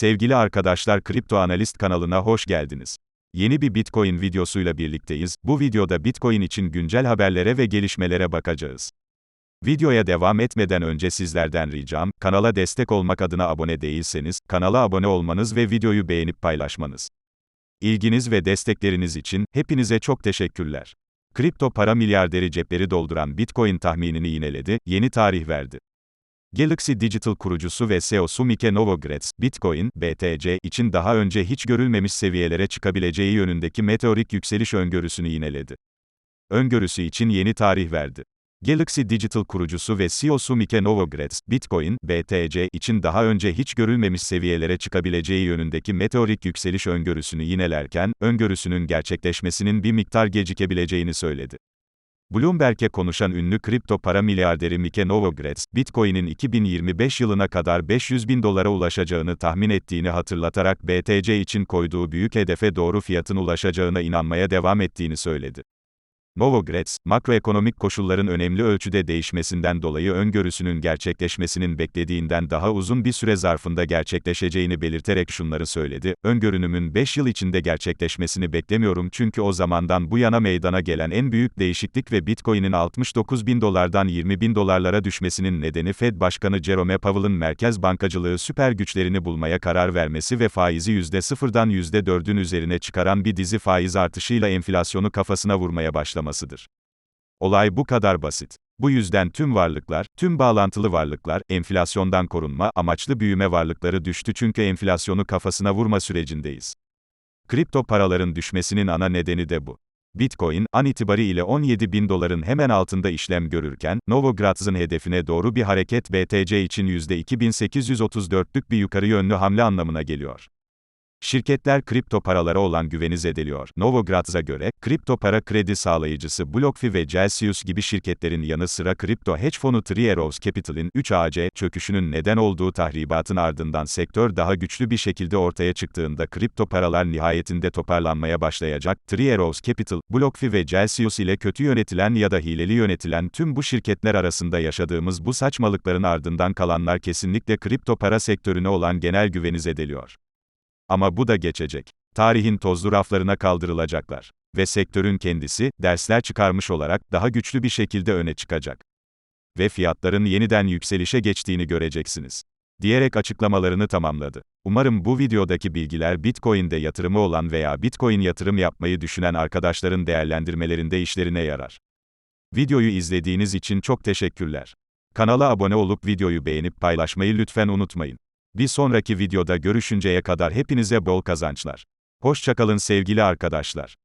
Sevgili arkadaşlar Kripto Analist kanalına hoş geldiniz. Yeni bir Bitcoin videosuyla birlikteyiz. Bu videoda Bitcoin için güncel haberlere ve gelişmelere bakacağız. Videoya devam etmeden önce sizlerden ricam, kanala destek olmak adına abone değilseniz, kanala abone olmanız ve videoyu beğenip paylaşmanız. İlginiz ve destekleriniz için, hepinize çok teşekkürler. Kripto para milyarderi cepleri dolduran Bitcoin tahminini yineledi, yeni tarih verdi. Galaxy Digital kurucusu ve CEO'su Mike Novogratz, Bitcoin, BTC için daha önce hiç görülmemiş seviyelere çıkabileceği yönündeki meteorik yükseliş öngörüsünü yineledi. Öngörüsü için yeni tarih verdi. Galaxy Digital kurucusu ve CEO'su Mike Novogratz, Bitcoin, BTC için daha önce hiç görülmemiş seviyelere çıkabileceği yönündeki meteorik yükseliş öngörüsünü yinelerken, öngörüsünün gerçekleşmesinin bir miktar gecikebileceğini söyledi. Bloomberg'e konuşan ünlü kripto para milyarderi Mike Novogratz, Bitcoin'in 2025 yılına kadar 500 bin dolara ulaşacağını tahmin ettiğini hatırlatarak BTC için koyduğu büyük hedefe doğru fiyatın ulaşacağına inanmaya devam ettiğini söyledi. Novogratz, makroekonomik koşulların önemli ölçüde değişmesinden dolayı öngörüsünün gerçekleşmesinin beklediğinden daha uzun bir süre zarfında gerçekleşeceğini belirterek şunları söyledi, öngörünümün 5 yıl içinde gerçekleşmesini beklemiyorum çünkü o zamandan bu yana meydana gelen en büyük değişiklik ve Bitcoin'in 69 bin dolardan 20 bin dolarlara düşmesinin nedeni Fed Başkanı Jerome Powell'ın merkez bankacılığı süper güçlerini bulmaya karar vermesi ve faizi %0'dan %4'ün üzerine çıkaran bir dizi faiz artışıyla enflasyonu kafasına vurmaya başlaması başlamasıdır. Olay bu kadar basit. Bu yüzden tüm varlıklar, tüm bağlantılı varlıklar, enflasyondan korunma amaçlı büyüme varlıkları düştü çünkü enflasyonu kafasına vurma sürecindeyiz. Kripto paraların düşmesinin ana nedeni de bu. Bitcoin, an itibariyle 17 bin doların hemen altında işlem görürken, Novogratz'ın hedefine doğru bir hareket BTC için %2834'lük bir yukarı yönlü hamle anlamına geliyor. Şirketler kripto paralara olan güveni zedeliyor. Novogratz'a göre, kripto para kredi sağlayıcısı BlockFi ve Celsius gibi şirketlerin yanı sıra kripto hedge fonu Three Arrows Capital'in 3AC çöküşünün neden olduğu tahribatın ardından sektör daha güçlü bir şekilde ortaya çıktığında kripto paralar nihayetinde toparlanmaya başlayacak. Three Arrows Capital, BlockFi ve Celsius ile kötü yönetilen ya da hileli yönetilen tüm bu şirketler arasında yaşadığımız bu saçmalıkların ardından kalanlar kesinlikle kripto para sektörüne olan genel güveni zedeliyor. Ama bu da geçecek. Tarihin tozlu raflarına kaldırılacaklar. Ve sektörün kendisi, dersler çıkarmış olarak, daha güçlü bir şekilde öne çıkacak. Ve fiyatların yeniden yükselişe geçtiğini göreceksiniz. Diyerek açıklamalarını tamamladı. Umarım bu videodaki bilgiler Bitcoin'de yatırımı olan veya Bitcoin yatırım yapmayı düşünen arkadaşların değerlendirmelerinde işlerine yarar. Videoyu izlediğiniz için çok teşekkürler. Kanala abone olup videoyu beğenip paylaşmayı lütfen unutmayın. Bir sonraki videoda görüşünceye kadar hepinize bol kazançlar. Hoşçakalın sevgili arkadaşlar.